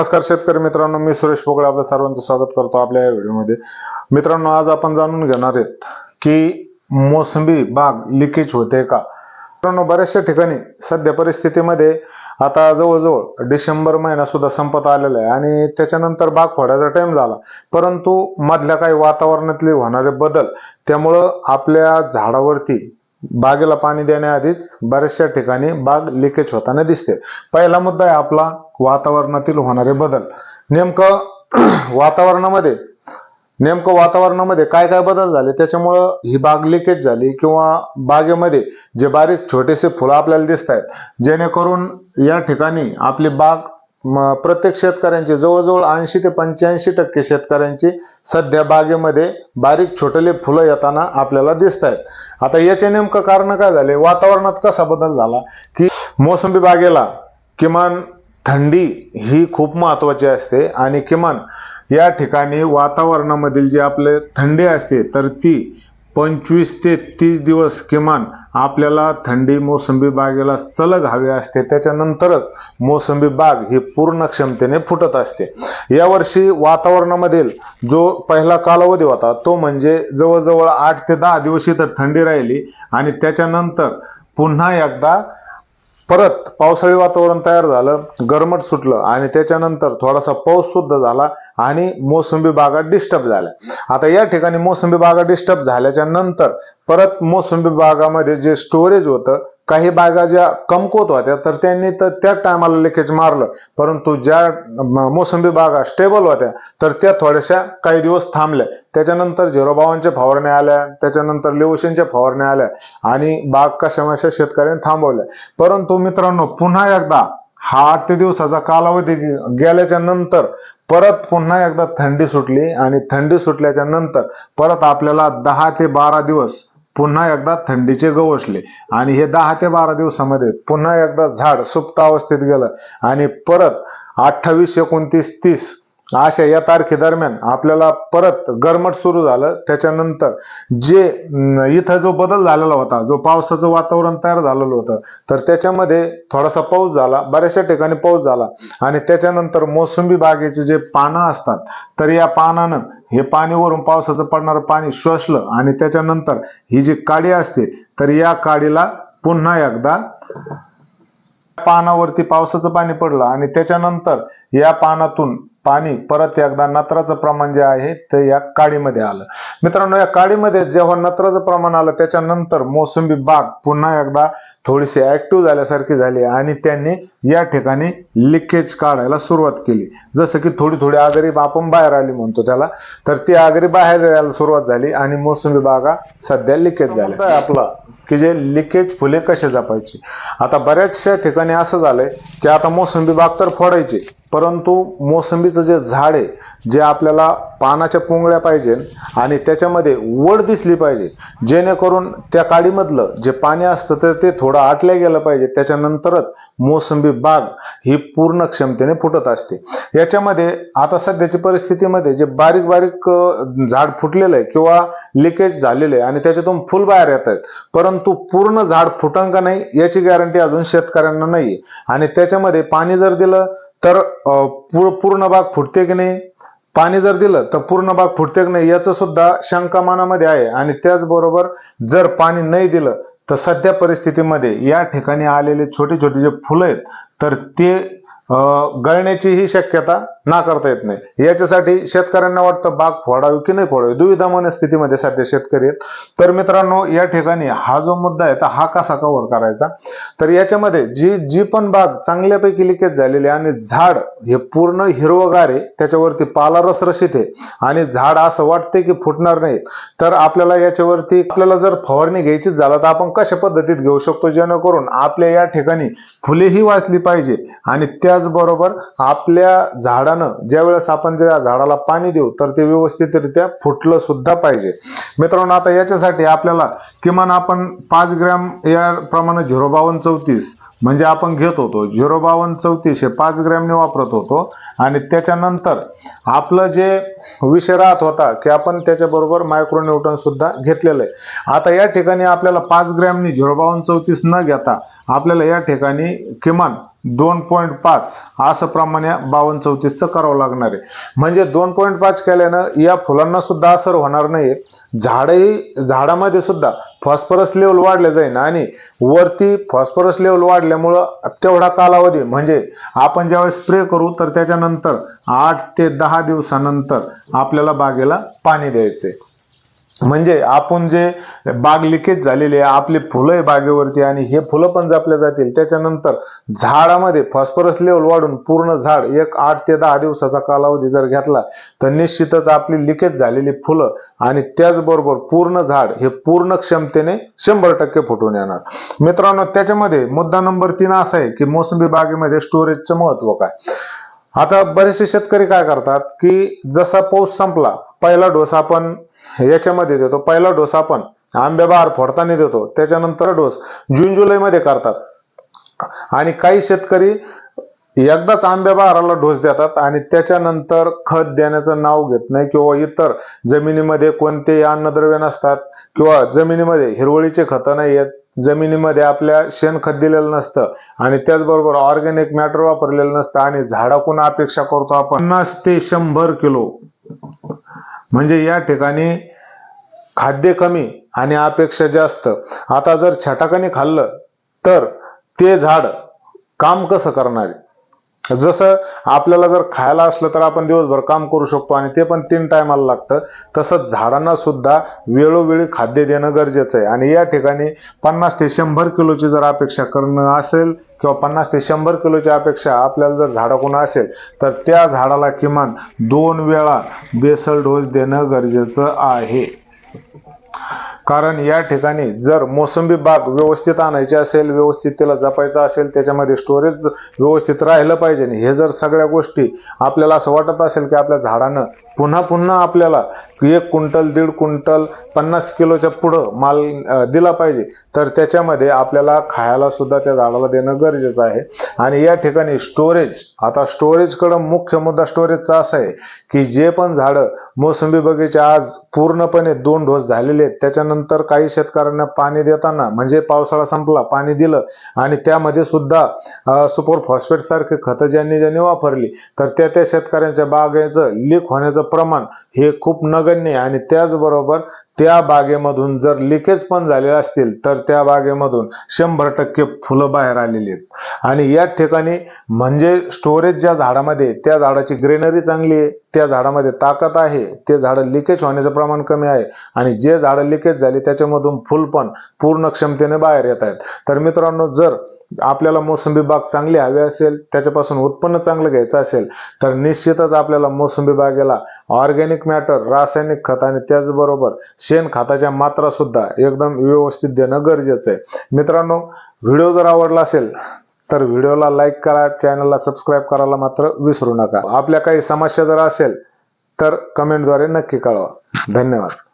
नमस्कार शेतकरी मित्रांनो मी सुरेश पोकळे आपल्या सर्वांचं स्वागत करतो आपल्या या व्हिडिओमध्ये. मित्रांनो आज आपण जाणून घेणार आहेत की मोसंबी बाग लिकेज होते का? मित्रांनो बऱ्याचशा ठिकाणी सध्या परिस्थितीमध्ये आता जवळजवळ डिसेंबर महिना सुद्धा संपत आलेला आहे आणि त्याच्यानंतर बाग फोडायचा टाइम झाला. परंतु मधल्या काही वातावरणातले होणारे बदल त्यामुळं आपल्या झाडावरती बागेला पाणी देण्याआधीच बऱ्याचशा ठिकाणी बाग लिकेज होताना दिसते. पहिला मुद्दा आहे आपला वातावरणातील होणारे बदल. नेमकं वातावरणामध्ये नेमकं वातावरणामध्ये काय काय बदल झाले? त्याच्यामुळं ही बाग लिकेज झाली किंवा बागेमध्ये जे बारीक छोटेसे फुलं आपल्याला दिसत आहेत जेणेकरून या ठिकाणी आपली बाग प्रत्येक शेतकऱ्यांची जवळजवळ ऐंशी ते पंच्याऐंशी टक्के शेतकऱ्यांची सध्या बागेमध्ये बारीक छोटेले फुलं येताना आपल्याला दिसत आहेत आता याचे नेमकं कारण काय झाले? वातावरणात कसा बदल झाला? की मोसंबी बागेला किमान थंडी ही खूप महत्वाची असते आणि किमान या ठिकाणी वातावरणामधील जी आपले थंडी असते तर ती पंचवीस ते तीस दिवस किमान आपल्याला थंडी मोसंबी बागेला सलग हवी असते. त्याच्यानंतरच मोसंबी बाग ही पूर्ण क्षमतेने फुटत असते. यावर्षी वातावरणामधील जो पहिला कालावधी होता तो म्हणजे जवळजवळ आठ ते दहा दिवशी तर थंडी राहिली आणि त्याच्यानंतर पुन्हा एकदा परत पावसाळी वातावरण तयार झालं गरमट सुटलं आणि त्याच्यानंतर थोडासा पाऊस सुद्धा झाला आणि मोसंबी बागा डिस्टर्ब झाल्या. आता या ठिकाणी मोसंबी बागा डिस्टर्ब झाल्याच्यानंतर परत मोसंबी बागामध्ये जे स्टोरेज होतं काही बागा ज्या कमकुवत होत्या तर त्यांनी तर त्या टायमाला लिकेज मारलं. परंतु ज्या मोसंबी बागा स्टेबल होत्या तर त्या थोड्याशा काही दिवस थांबल्या. त्याच्यानंतर झिरो बावनच्या फवारण्या आल्या त्याच्यानंतर लिओशनच्या फवारण्या आल्या आणि बाग कशामाशा शेतकऱ्यांनी थांबवल्या. परंतु मित्रांनो पुन्हा एकदा हा आठ ते दिवसाचा कालावधी गेल्याच्यानंतर परत पुन्हा एकदा थंडी सुटली आणि थंडी सुटल्याच्या नंतर परत आपल्याला दहा ते बारा दिवस पुन्हा एकदा थंडीचे गवसले. आणि हे दहा ते बारा दिवसामध्ये पुन्हा एकदा झाड सुप्त अवस्थेत गेलं. आणि परत अठ्ठावीस एकोणतीस तीस अशा या तारखेदरम्यान आपल्याला परत गरमट सुरू झालं. त्याच्यानंतर जे इथं जो बदल झालेला होता जो पावसाचं वातावरण तयार झालेलं होतं तर त्याच्यामध्ये थोडासा पाऊस झाला बऱ्याचशा ठिकाणी पाऊस झाला. आणि त्याच्यानंतर मोसंबी बागेचे जे पानं असतात तर या पानानं हे पाणी वरून पावसाचं पडणारं पाणी शोषलं आणि त्याच्यानंतर ही जी काडी असते तर या काडीला पुन्हा एकदा पानावरती पावसाचं पाणी पडलं आणि त्याच्यानंतर या पानातून पाणी परत एकदा नत्राचं प्रमाण जे आहे ते या काडीमध्ये आलं. मित्रांनो या काडीमध्ये जेव्हा नत्राचं प्रमाण आलं त्याच्यानंतर मोसंबी बाग पुन्हा एकदा थोडीशी ऍक्टिव्ह झाल्यासारखी झाली आणि त्यांनी या ठिकाणी लिकेज काढायला सुरुवात केली. जसं की थोडी थोडी आगरी आपण बाहेर आली म्हणतो त्याला तर ती आगरी बाहेर यायला सुरुवात झाली आणि मोसंबी बागा सध्या लिकेज झाल्या. आपला? की जे लिकेज फुले कसे जपायची? आता बऱ्याचशा ठिकाणी असं झालंय की आता मोसंबी बाग तर फोडायची परंतु मोसंबीचं जे झाड आहे जे आपल्याला पानाच्या पोंगळ्या पाहिजे आणि त्याच्यामध्ये वड दिसली पाहिजे जेणेकरून त्या काडीमधलं जे पाणी असतं तर ते थोडं आटल्या गेलं पाहिजे. त्याच्यानंतरच मोसंबी बाग ही पूर्ण क्षमतेने फुटत असते. याच्यामध्ये आता सध्याच्या परिस्थितीमध्ये जे बारीक बारीक झाड फुटलेलं आहे किंवा लिकेज झालेलं आहे आणि त्याच्यातून फुल बाहेर येत आहेत परंतु पूर्ण झाड फुटन का नाही याची गॅरंटी अजून शेतकऱ्यांना नाही आणि त्याच्यामध्ये पाणी जर दिलं तर पूर्ण बाग फुटते की नाही? पाणी जर दिलं तर पूर्ण बाग फुटते की नाही याचं सुद्धा शंका मनामध्ये आहे. आणि त्याचबरोबर जर पाणी नाही दिलं तर सध्या परिस्थितीमध्ये या ठिकाणी आलेले छोटे छोटे जे फुलं आहेत तर ते गळण्याची ही शक्यता नाकारता येत नाही. याच्यासाठी शेतकऱ्यांना वाटतं बाग फोडावी की नाही फोडावी? दुविधा मनस्थितीमध्ये सध्या शेतकरी आहेत. तर मित्रांनो या ठिकाणी हा जो मुद्दा आहे तर हा कसा कव्हर करायचा? तर याच्यामध्ये जी जी पण बाग चांगल्यापैकी लिकेज झालेली आहे आणि झाड हे पूर्ण हिरवगार आहे त्याच्यावरती पाला रसरशीत आहे आणि झाड असं वाटते की फुटणार नाही. तर आपल्याला याच्यावरती आपल्याला जर फवारणी घ्यायचीच झालं तर आपण कशा पद्धतीत घेऊ शकतो? जेणेकरून आपल्या या ठिकाणी फुलेही वाचली पाहिजे आणि त्याचबरोबर आपल्या झाडांना ज्या वेळेस आपण ज्या झाडाला पाणी देऊ तर ते व्यवस्थितरित्या फुटलं सुद्धा पाहिजे. मित्रांनो आता याच्यासाठी आपल्याला किमान आपण पाच ग्रॅम या प्रमाणे झिरो बावन्न चौतीस म्हणजे आपण घेत होतो. झिरो बावन्न चौतीस हे पाच ग्रॅमने वापरत होतो. आणि त्याच्यानंतर आपलं जे विषय राहत होता की आपण त्याच्याबरोबर मायक्रोन्यूटन सुद्धा घेतलेलं आहे. आता या ठिकाणी आपल्याला पाच ग्रॅमनी झिरो बावन्न चौतीस न घेता आपल्याला या ठिकाणी किमान दोन पॉईंट पाच असं प्रमाणे बावन्न चौतीसचं करावं लागणार आहे. म्हणजे दोन पॉईंट पाच केल्यानं या फुलांना सुद्धा असर होणार नाही झाडही झाडामध्ये सुद्धा फॉस्फरस लेवल वाढले जाईल आणि वरती फॉस्फरस लेवल वाढल्यामुळं तेवढा कालावधी म्हणजे आपण ज्यावेळेस स्प्रे करू तर त्याच्यानंतर आठ ते दहा दिवसानंतर आपल्याला बागेला पाणी द्यायचे. म्हणजे आपण जे बाग लिकेज झालेली आहे आपली फुलं आहे बागेवरती आणि हे फुलं पण जपल्या जातील त्याच्यानंतर झाडामध्ये फॉस्फरस लेवल वाढून पूर्ण झाड एक आठ ते दहा दिवसाचा कालावधी जर घेतला तर निश्चितच आपली लिकेज झालेली फुलं आणि त्याचबरोबर पूर्ण झाड हे पूर्ण क्षमतेने शंभर टक्के फुटून येणार. मित्रांनो त्याच्यामध्ये मुद्दा नंबर तीन असा आहे की मोसंबी बागेमध्ये स्टोरेजचं महत्त्व काय? आता बरेचसे शेतकरी काय करतात की जसा पाऊस संपला पहिला डोस आपण याच्यामध्ये देतो. पहिला डोस आपण आंबे बार फोडताना देतो. त्याच्यानंतर डोस जून जुलैमध्ये करतात. आणि काही शेतकरी एकदाच आंब्या बहाराला डोस देतात आणि त्याच्यानंतर खत देण्याचं नाव घेत नाही किंवा इतर जमिनीमध्ये कोणतेही अन्नद्रव्य नसतात किंवा जमिनीमध्ये हिरवळीचे खतं नाही येत जमिनीमध्ये आपल्या शेणखत दिलेलं नसतं आणि त्याचबरोबर ऑर्गॅनिक मॅटर वापरलेलं नसतं आणि झाडाकून अपेक्षा करतो आपण पन्नास ते शंभर किलो. म्हणजे या ठिकाणी खाद्य कमी आणि अपेक्षा जास्त. आता जर छटाकाने खाल्लं तर ते झाड काम कसं करणार आहे? जसं आपल्याला जर खायला असलं तर आपण दिवसभर काम करू शकतो आणि ते पण तीन टायमाला लागतं तसंच झाडांना सुद्धा वेळोवेळी खाद्य देणं गरजेचं आहे. आणि या ठिकाणी पन्नास ते शंभर किलोची जर अपेक्षा करणं असेल किंवा पन्नास ते शंभर किलोची अपेक्षा आपल्याला जर झाडाकडून असेल तर त्या झाडाला किमान दोन वेळा बेसल डोस देणं गरजेचं आहे. कारण या ठिकाणी जर मोसंबी बाग व्यवस्थित आणायची असेल व्यवस्थित तिला जपायचं असेल त्याच्यामध्ये स्टोरेज व्यवस्थित राहिलं पाहिजे. आणि हे जर सगळ्या गोष्टी आपल्याला असं वाटत असेल की आपल्या झाडानं पुन्हा पुन्हा आपल्याला एक क्विंटल दीड क्विंटल पन्नास किलोच्या पुढं माल दिला पाहिजे तर त्याच्यामध्ये आपल्याला खायला सुद्धा त्या झाडाला देणं गरजेचं आहे. आणि या ठिकाणी स्टोरेज आता स्टोरेजकडं मुख्य मुद्दा स्टोरेजचा असा आहे की जे पण झाडं मोसंबी बगीचे आज पूर्णपणे दोन डोस झालेले आहेत त्याच्यानंतर काही शेतकऱ्यांना पाणी देताना म्हणजे पावसाळा संपला पाणी दिलं आणि त्यामध्ये सुद्धा सुपर फॉस्फेट सारखे खतं ज्यांनी ज्यांनी वापरली तर त्या त्या शेतकऱ्यांच्या बागेचं लीक होण्याचं प्रमाण हे खूप नगण्य आहे. आणि त्याचबरोबर त्या बागेमधून जर लिकेज पण झालेले असतील तर त्या बागेमधून शंभर टक्के फुलं बाहेर आलेली आहेत. आणि या ठिकाणी म्हणजे स्टोरेज ज्या झाडामध्ये त्या झाडाची ग्रेनरी चांगली आहे त्या झाडामध्ये ताकद आहे ते झाडं लिकेज होण्याचं प्रमाण कमी आहे. आणि जे झाडं लिकेज झाली त्याच्यामधून फुल पण पूर्ण क्षमतेने बाहेर येत आहेत. तर मित्रांनो जर आपल्याला मोसंबी बाग चांगली हवी असेल त्याच्यापासून उत्पन्न चांगलं घ्यायचं असेल तर निश्चितच आपल्याला मोसंबी बागेला ऑर्गॅनिक मॅटर रासायनिक खत आणि त्याचबरोबर शेण खताच्या मात्रा सुद्धा एकदम व्यवस्थित देणं गरजेचं आहे. मित्रांनो व्हिडिओ जर आवडला असेल तर व्हिडिओला लाईक करा चॅनलला सबस्क्राईब करायला मात्र विसरू नका. आपल्या काही समस्या जर असेल तर कमेंटद्वारे नक्की कळवा. धन्यवाद.